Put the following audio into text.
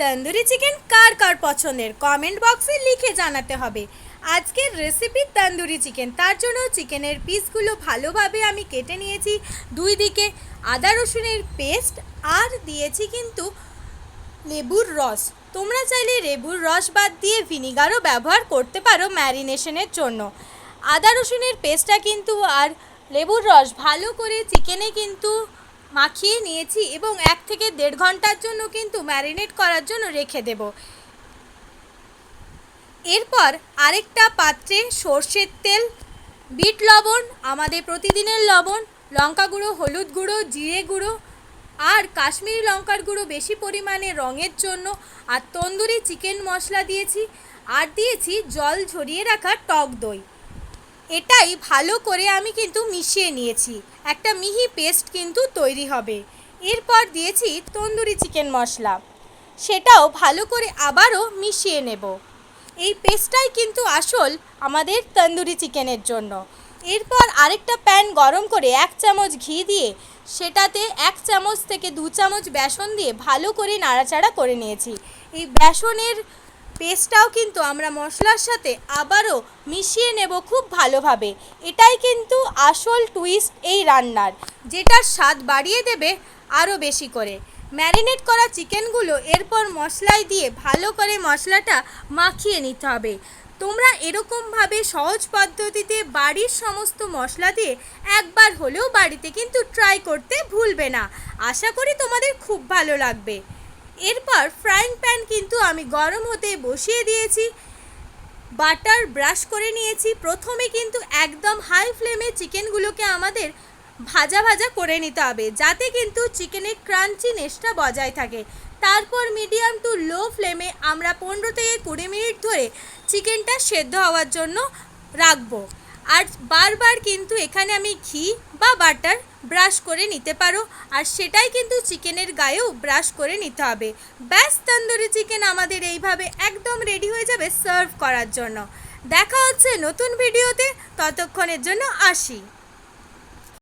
Tandoori chicken কার কার পছন্দের? Comment বক্সে লিখে জানাতে হবে। আজকের রেসিপি তন্দুরি চিকেন তার জন্য চিকেনের পিসগুলো ভালোভাবে আমি কেটে নিয়েছি। দুই দিকে আদা রসুনের পেস্ট আর দিয়েছি কিন্তু লেবুর রস। তোমরা চাইলে লেবুর রস বাদ দিয়ে ভিনিগারও ব্যবহার করতে পারো ম্যারিনেশনের জন্য। আদা রসুনের পেস্টটা কিন্তু আর লেবুর রস ভালো করে চিকেনে কিন্তু মাখিয়ে নিয়েছি এবং এক থেকে দেড় ঘণ্টার জন্য কিন্তু ম্যারিনেট করার জন্য রেখে দেব। এরপর আরেকটা পাত্রে সর্ষের তেল, বিট লবণ, আমাদের প্রতিদিনের লবণ, লঙ্কা গুঁড়ো, হলুদ গুঁড়ো, জিরে গুঁড়ো আর কাশ্মীরি লঙ্কার গুঁড়ো বেশি পরিমাণে রঙের জন্য আর তন্দুরি চিকেন মশলা দিয়েছি। আর দিয়েছি জল ঝরিয়ে রাখা টক দই। এটাই ভালো করে আমি কিন্তু মিশিয়ে নিয়েছি। একটা মিহি পেস্ট কিন্তু তৈরি হবে। এরপর দিয়েছি তন্দুরি চিকেন মশলা। সেটাও ভালো করে আবারও মিশিয়ে নেব। এই পেস্টটাই কিন্তু আসল আমাদের তন্দুরি চিকেনের জন্য। এরপর আরেকটা প্যান গরম করে এক চামচ ঘি দিয়ে সেটাতে এক চামচ থেকে দু চামচ বেসন দিয়ে ভালো করে নাড়াচাড়া করে নিয়েছি। এই বেসনের পেস্টটাও কিন্তু আমরা মশলার সাথে আবারও মিশিয়ে নেব খুব ভালোভাবে। এটাই কিন্তু আসল টুইস্ট এই রান্নার, যেটার স্বাদ বাড়িয়ে দেবে আরও বেশি করে। ম্যারিনেট করা চিকেনগুলো এরপর মশলায় দিয়ে ভালো করে মশলাটা মাখিয়ে নিতে হবে। তোমরা এরকমভাবে সহজ পদ্ধতিতে বাড়ির সমস্ত মশলা দিয়ে একবার হলেও বাড়িতে কিন্তু ট্রাই করতে ভুলবে না। আশা করি তোমাদের খুব ভালো লাগবে। এরপর ফ্রাইং প্যান কিন্তু আমি গরম হতে বসিয়ে দিয়েছি। বাটার ব্রাশ করে নিয়েছি। প্রথমে কিন্তু একদম হাই ফ্লেমে চিকেনগুলোকে আমাদের ভাজা ভাজা করে নিতে হবে, যাতে কিন্তু চিকেনের ক্রাঞ্চিনেসটা বজায় থাকে। তারপর মিডিয়াম টু লো ফ্লেমে আমরা পনেরো থেকে কুড়ি মিনিট ধরে চিকেনটা সেদ্ধ হওয়ার জন্য রাখব। আর বারবার কিন্তু এখানে আমি ঘি বা বাটার ব্রাশ করে নিতে পারো। আর সেটাই কিন্তু চিকেনের গায়েও ব্রাশ করে নিতে হবে। ব্যাস, তন্দুরি চিকেন আমাদের এইভাবে একদম রেডি হয়ে যাবে সার্ভ করার জন্য। দেখা হচ্ছে নতুন ভিডিওতে ততক্ষণের জন্য আসি।